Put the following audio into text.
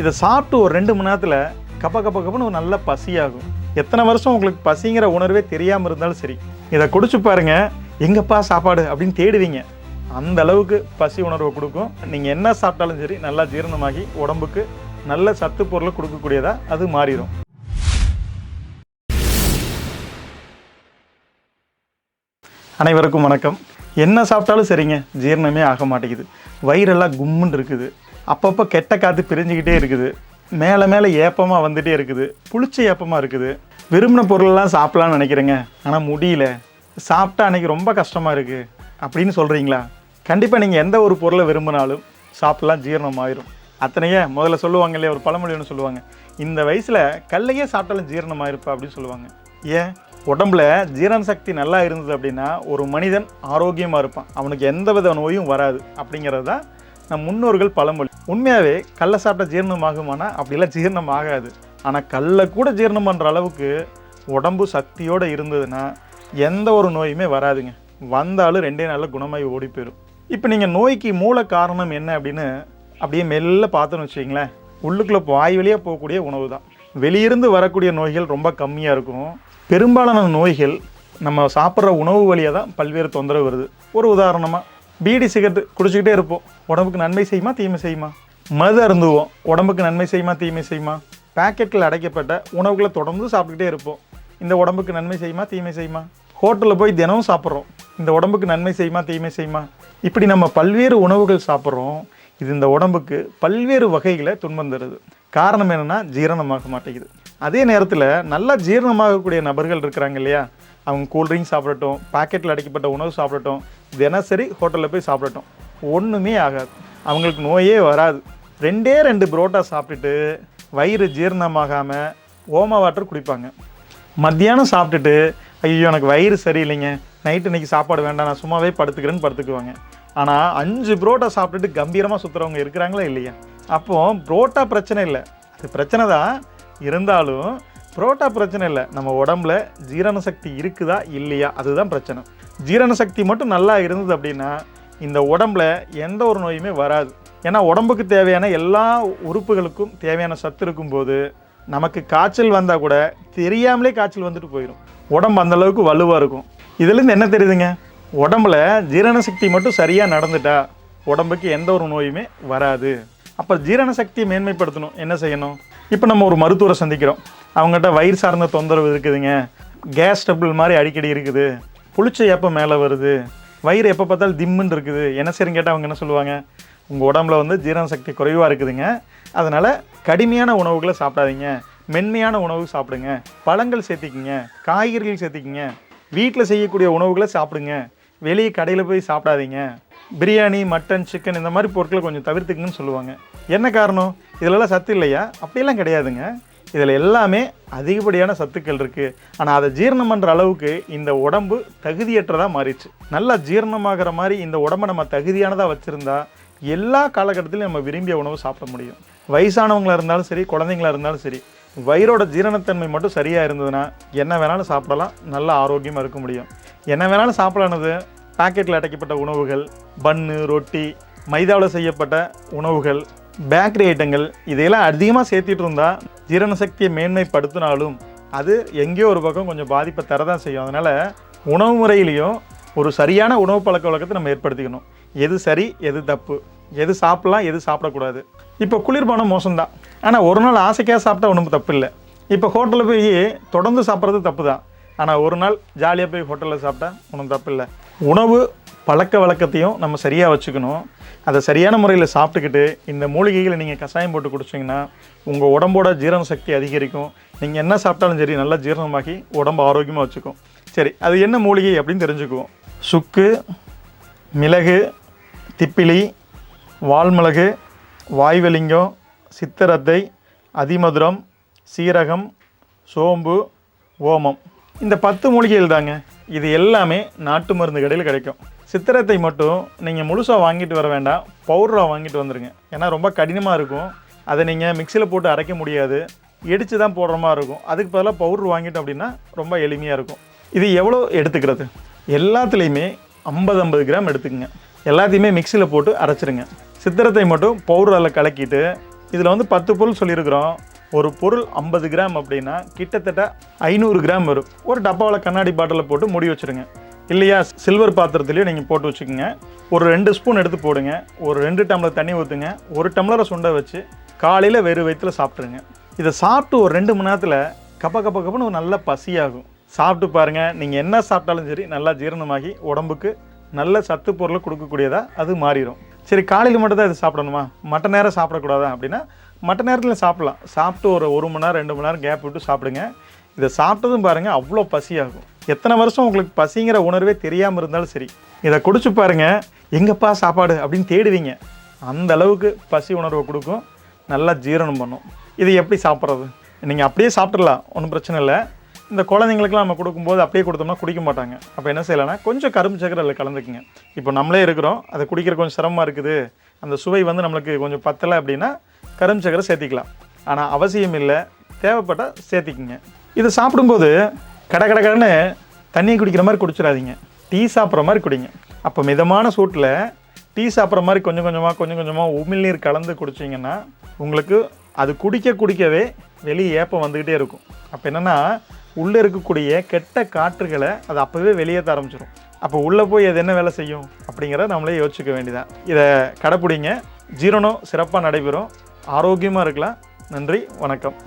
இதை சாப்பிட்டு ஒரு ரெண்டு மணி நேரத்தில் கப்ப கப்ப கப்பன்னு ஒரு நல்ல பசியாகும். எத்தனை வருஷம் உங்களுக்கு பசிங்கிற உணர்வே தெரியாமல் இருந்தாலும் சரி. இதை குடிச்சு பாருங்க. எங்கப்பா சாப்பாடு அப்படின்னு தேடுவீங்க. அந்த அளவுக்கு பசி உணர்வை கொடுக்கும். நீங்கள் என்ன சாப்பிட்டாலும் சரி நல்லா ஜீரணமாகி உடம்புக்கு நல்ல சத்து பொருளை கொடுக்கக்கூடியதா அது மாறிடும். அனைவருக்கும் வணக்கம். என்ன சாப்பிட்டாலும் சரிங்க. ஜீரணமே ஆக மாட்டேங்குது. வயிறெல்லாம் கும்முன்னு இருக்குது. அப்பப்போ கெட்ட காற்று பிரிஞ்சுக்கிட்டே இருக்குது. மேலே மேலே ஏப்பமாக வந்துகிட்டே இருக்குது. புளிச்ச ஏப்பமாக இருக்குது. விரும்பின பொருளெல்லாம் சாப்பிட்லான்னு நினைக்கிறேங்க. ஆனால் முடியல. சாப்பிட்டா அன்றைக்கி ரொம்ப கஷ்டமாக இருக்குது அப்படின்னு சொல்கிறீங்களா கண்டிப்பாக நீங்கள் எந்த ஒரு பொருளை விரும்பினாலும் சாப்பிட்லாம் ஜீரணம் ஆயிரும். அத்தனையே முதல்ல சொல்லுவாங்க இல்லையா? ஒரு பழமொழி ஒன்று சொல்லுவாங்க. இந்த வயசில் கல்லையே சாப்பிட்டாலும் ஜீரணம் ஆயிருப்பா அப்படின்னு சொல்லுவாங்க. ஏன்? உடம்புல ஜீரண சக்தி நல்லா இருந்தது அப்படின்னா ஒரு மனிதன் ஆரோக்கியமாக இருப்பான். அவனுக்கு எந்த வித நோயும் வராது. அப்படிங்கிறது தான் நம் முன்னோர்கள் பழமொழி. உண்மையாகவே கல்லை சாப்பிட்டா ஜீரணம் ஆகுமானா அப்படிலாம் ஜீரணம் ஆகாது ஆனால் கல்லை கூட ஜீரணம் பண்ணுற அளவுக்கு உடம்பு சக்தியோடு இருந்ததுன்னா எந்த ஒரு நோயுமே வராதுங்க. வந்தாலும் ரெண்டே நாளில் குணமாகி ஓடி போயிடும் இப்போ நீங்கள் நோய்க்கு மூல காரணம் என்ன அப்படின்னு அப்படியே மெல்ல பார்த்தோன்னு வச்சிங்களேன் உள்ளுக்குள்ளே வாய் வழியாக போகக்கூடிய உணவு தான். வெளியிருந்து வரக்கூடிய நோய்கள் ரொம்ப கம்மியாக இருக்கும். பெரும்பாலான நோய்கள் நம்ம சாப்பிட்ற உணவு வழியாக தான் பல்வேறு தொந்தரவு வருது. ஒரு உதாரணமாக பீடி சிகரெட் குடிச்சிக்கிட்டே இருப்போம். உடம்புக்கு நன்மை செய்யுமா தீமை செய்யுமா? மது அருந்துவோம். உடம்புக்கு நன்மை செய்யுமா தீமை செய்யுமா? பேக்கெட்டில் அடைக்கப்பட்ட உணவுகளை தொடர்ந்து சாப்பிட்டுக்கிட்டே இருப்போம். இந்த உடம்புக்கு நன்மை செய்யுமா தீமை செய்யுமா? ஹோட்டலில் போய் தினமும் சாப்பிட்றோம். இந்த உடம்புக்கு நன்மை செய்யுமா தீமை செய்யுமா? இப்படி நம்ம பல்வேறு உணவுகள் சாப்பிட்றோம். இது இந்த உடம்புக்கு பல்வேறு வகைகளை துன்பம் தருது. காரணம் என்னென்னா ஜீரணமாக மாட்டேங்குது அதே நேரத்தில் நல்லா ஜீரணமாகக்கூடிய நபர்கள் இருக்கிறாங்க இல்லையா? அவங்க கூல்ட்ரிங்க் சாப்பிடட்டும் பாக்கெட்டில் அடைக்கப்பட்ட உணவு சாப்பிடட்டும் தினசரி ஹோட்டலில் போய் சாப்பிடட்டும். ஒன்றுமே ஆகாது. அவங்களுக்கு நோயே வராது. ரெண்டே ரெண்டு புரோட்டா சாப்பிட்டுட்டு வயிறு ஜீரணமாகாமல் ஓம வாட்டர் குடிப்பாங்க. மத்தியானம் சாப்பிட்டுட்டு ஐயோ எனக்கு வயிறு சரியில்லைங்க. நைட்டு இன்னைக்கு சாப்பாடு வேண்டாம் நான் சும்மாவே படுத்துக்கிறேன்னு படுத்துக்குவாங்க. ஆனால் அஞ்சு புரோட்டா சாப்பிட்டுட்டு கம்பீரமாக சுற்றுறவங்க இருக்கிறாங்களா இல்லையா? அப்போது புரோட்டா பிரச்சனை இல்லை. அது பிரச்சனை தான். இருந்தாலும் புரோட்டா பிரச்சனை இல்லை. நம்ம உடம்புல ஜீரண சக்தி இருக்குதா இல்லையா? அதுதான் பிரச்சனை. ஜீரண சக்தி மட்டும் நல்லா இருந்தது அப்படின்னா இந்த உடம்புல எந்த ஒரு நோயுமே வராது. ஏன்னா உடம்புக்கு தேவையான எல்லா உறுப்புகளுக்கும் தேவையான சத்து இருக்கும்போது நமக்கு காய்ச்சல் வந்தால் கூட தெரியாமலே காய்ச்சல் வந்துட்டு போயிடும் உடம்பு அந்தளவுக்கு வலுவாக இருக்கும். இதுலேருந்து என்ன தெரியுதுங்க? உடம்புல ஜீரண சக்தி மட்டும் சரியாக நடந்துட்டா உடம்புக்கு எந்த ஒரு நோயுமே வராது. அப்போ ஜீரண சக்தியை மேன்மைப்படுத்தணும். என்ன செய்யணும்? இப்போ நம்ம ஒரு மருத்துவரை சந்திக்கிறோம். அவங்ககிட்ட வயிறு சார்ந்த தொந்தரவு இருக்குதுங்க. கேஸ் டபுள் மாதிரி அடிக்கடி இருக்குது. புளிச்ச எப்போ மேலே வருது? வயிறு எப்போ பார்த்தாலும் திம்முன்னு இருக்குது. என்ன செய்யுங்க கேட்டால் அவங்க என்ன சொல்லுவாங்க? உங்கள் உடம்புல வந்து ஜீரண சக்தி குறைவாக இருக்குதுங்க. அதனால் கடுமையான உணவுகளை சாப்பிடாதீங்க. மென்மையான உணவு சாப்பிடுங்க. பழங்கள் சேர்த்திக்கிங்க. காய்கறிகள் சேர்த்திக்கிங்க. வீட்டில் செய்யக்கூடிய உணவுகளை சாப்பிடுங்க. வெளியே கடையில் போய் சாப்பிடாதீங்க. பிரியாணி மட்டன் சிக்கன் இந்த மாதிரி பொருட்களை கொஞ்சம் தவிர்த்துக்குங்கன்னு சொல்லுவாங்க. என்ன காரணம்? இதிலெல்லாம் சத்து இல்லையா? அப்படியெல்லாம் கிடையாதுங்க. இதில் எல்லாமே அதிகப்படியான சத்துக்கள் இருக்குது ஆனால் அதை ஜீரணம் பண்ணுற அளவுக்கு இந்த உடம்பு தகுதியற்றதாக மாறிடுச்சு. நல்லா ஜீரணமாகிற மாதிரி இந்த உடம்பை நம்ம தகுதியானதாக வச்சுருந்தா எல்லா காலகட்டத்திலையும் நம்ம விரும்பிய உணவு சாப்பிட முடியும். வயசானவங்களாக இருந்தாலும் சரி குழந்தைங்களா இருந்தாலும் சரி வயிறோட ஜீரணத்தன்மை மட்டும் சரியாக இருந்ததுன்னா என்ன வேணாலும் சாப்பிடலாம். நல்ல ஆரோக்கியமாக இருக்க முடியும். என்ன வேணாலும் சாப்பிடலானது பாக்கெட்டில் அடைக்கப்பட்ட உணவுகள் பன்னு ரொட்டி மைதாவில் செய்யப்பட்ட உணவுகள் பேக்கரி ஐட்டங்கள் இதையெல்லாம் அதிகமாக சேர்த்திட்டு இருந்தால் ஜீரண சக்தியை மேன்மைப்படுத்தினாலும் அது எங்கேயோ ஒரு பக்கம் கொஞ்சம் பாதிப்பை தரதான் செய்யும். அதனால் உணவு முறையிலையும் ஒரு சரியான உணவு பழக்க வழக்கத்தை நம்ம ஏற்படுத்திக்கணும். எது சரி எது தப்பு. எது சாப்பிட்லாம் எது சாப்பிடக்கூடாது. இப்போ குளிர்பானம் மோசம்தான். ஆனால் ஒரு நாள் ஆசைக்காக சாப்பிட்டா ஒன்றும் தப்பு இல்லை இப்போ ஹோட்டலில் போய் தொடர்ந்து சாப்பிட்றது தப்பு தான் ஆனால் ஒரு நாள் ஜாலியாக போய் ஹோட்டலில் சாப்பிட்டா ஒன்றும் தப்பு இல்லை உணவு பழக்க வழக்கத்தையும் நம்ம சரியாக வச்சுக்கணும். அதை சரியான முறையில் சாப்பிட்டுக்கிட்டு இந்த மூலிகைகளை நீங்கள் கஷாயம் போட்டு குடிச்சிங்கன்னா உங்கள் உடம்போட ஜீரண சக்தி அதிகரிக்கும். நீங்கள் என்ன சாப்பிட்டாலும் சரி நல்லா ஜீரணமாகி உடம்பு ஆரோக்கியமாக வச்சுக்கும். சரி அது என்ன மூலிகை அப்படின்னு தெரிஞ்சுக்குவோம். சுக்கு மிளகு திப்பிலி வால்மிளகு வாய்வலிங்கம் சித்தரத்தை அதிமதுரம் சீரகம் சோம்பு ஓமம். இந்த பத்து மூலிகைகள் தாங்க இது எல்லாமே நாட்டு மருந்து கடையில் கிடைக்கும். சித்திரத்தை மட்டும் நீங்கள் முழுசாக வாங்கிட்டு வர வேண்டாம். பவுடராக வாங்கிட்டு வந்துடுங்க ஏன்னா ரொம்ப கடினமாக இருக்கும். அதை நீங்கள் மிக்சியில் போட்டு அரைக்க முடியாது. இடித்து தான் போடுற மாதிரி இருக்கும். அதுக்கு பதிலாக பவுடர் வாங்கிட்டோம் அப்படின்னா ரொம்ப எளிமையாக இருக்கும். இது எவ்வளோ எடுத்துக்கிறது? எல்லாத்துலேயுமே ஐம்பது ஐம்பது கிராம் எடுத்துக்கோங்க. எல்லாத்தையுமே மிக்சியில் போட்டு அரைச்சிருங்க. சித்திரத்தை மட்டும் பவுடரில் கலக்கிட்டு இதில் வந்து பத்து பொருள் சொல்லியிருக்கிறோம். ஒரு பொருள் ஐம்பது கிராம் அப்படின்னா கிட்டத்தட்ட ஐநூறு கிராம் வரும். ஒரு டப்பாவில் கண்ணாடி பாட்டிலில் போட்டு முடி வச்சுருங்க. இல்லையா சில்வர் பாத்திரத்துலேயும் நீங்கள் போட்டு வச்சுக்கோங்க. ஒரு ரெண்டு ஸ்பூன் எடுத்து போடுங்க. ஒரு ரெண்டு டம்ளர் தண்ணி ஊற்றுங்க ஒரு டம்ளரை சுண்டை வச்சு காலையில் வெறும் வயிற்றுல சாப்பிட்ருங்க இதை சாப்பிட்டு ஒரு ரெண்டு மணி நேரத்தில் கப்ப கப்ப கப்பன்னு ஒரு நல்ல பசியாகும். சாப்பிட்டு பாருங்கள் நீங்கள் என்ன சாப்பிட்டாலும் சரி நல்லா ஜீரணமாகி உடம்புக்கு நல்ல சத்து பொருளை கொடுக்கக்கூடியதாக அது மாறிடும் சரி காலையில் மட்டும் தான் இது சாப்பிடணுமா? மற்ற நேரம் சாப்பிடக்கூடாதா அப்படின்னா மற்ற நேரத்தில் சாப்பிட்லாம். சாப்பிட்டு ஒரு ஒரு மணி நேரம் ரெண்டு மணி நேரம் கேப் விட்டு சாப்பிடுங்க. இதை சாப்பிட்டதும் பாருங்கள் அவ்வளோ பசியாகும். எத்தனை வருஷம் உங்களுக்கு பசிங்கிற உணர்வே தெரியாமல் இருந்தாலும் சரி. இதை குடிச்சு பாருங்கள் எங்கப்பா சாப்பாடு அப்படின்னு தேடுவீங்க. அந்த அளவுக்கு பசி உணர்வை கொடுக்கும். நல்லா ஜீரணம் பண்ணும். இது எப்படி சாப்பிட்றது? நீங்கள் அப்படியே சாப்பிட்றலாம் ஒன்றும் பிரச்சனை இல்லை. இந்த குழந்தைங்களுக்குலாம் நம்ம கொடுக்கும்போது அப்படியே கொடுத்தோம்னா குடிக்க மாட்டாங்க. அப்போ என்ன செய்யலாம்னா கொஞ்சம் கரும்பு சக்கரை அதில் கலந்துக்குங்க. இப்போ நம்மளே இருக்கிறோம் அதை குடிக்கிற கொஞ்சம் சிரமமாக இருக்குது. அந்த சுவை வந்து நம்மளுக்கு கொஞ்சம் பத்தலை அப்படின்னா கரும்பு சக்கரை சேர்த்திக்கலாம். ஆனால் அவசியம் இல்லை. தேவைப்பட்டால் சேர்த்திக்கிங்க. இதை சாப்பிடும்போது கட கட கடன்னு தண்ணி குடிக்கிற மாதிரி குடிச்சிடாதீங்க. டீ சாப்பிட்ற மாதிரி குடிங்க. அப்போ மிதமான சூட்டில் டீ சாப்பிட்ற மாதிரி கொஞ்சம் கொஞ்சமாக கொஞ்சம் கொஞ்சமாக உமிழ்நீர் கலந்து குடிச்சிங்கன்னா உங்களுக்கு அது குடிக்க குடிக்கவே வெளியே ஏப்பம் வந்துக்கிட்டே இருக்கும். அப்போ என்னென்னா உள்ளே இருக்கக்கூடிய கெட்ட காற்றுகளை அது அப்போவே வெளியேற்ற ஆரம்பிச்சிடும் அப்போ உள்ளே போய் அது என்ன வேலை செய்யும் அப்படிங்கிறத நம்மளே யோசிச்சுக்க வேண்டியதான் இதை கடைப்பிடிங்க. ஜீரணம் சிறப்பாக நடைபெறும். ஆரோக்கியமாக இருக்கலாம். நன்றி வணக்கம்.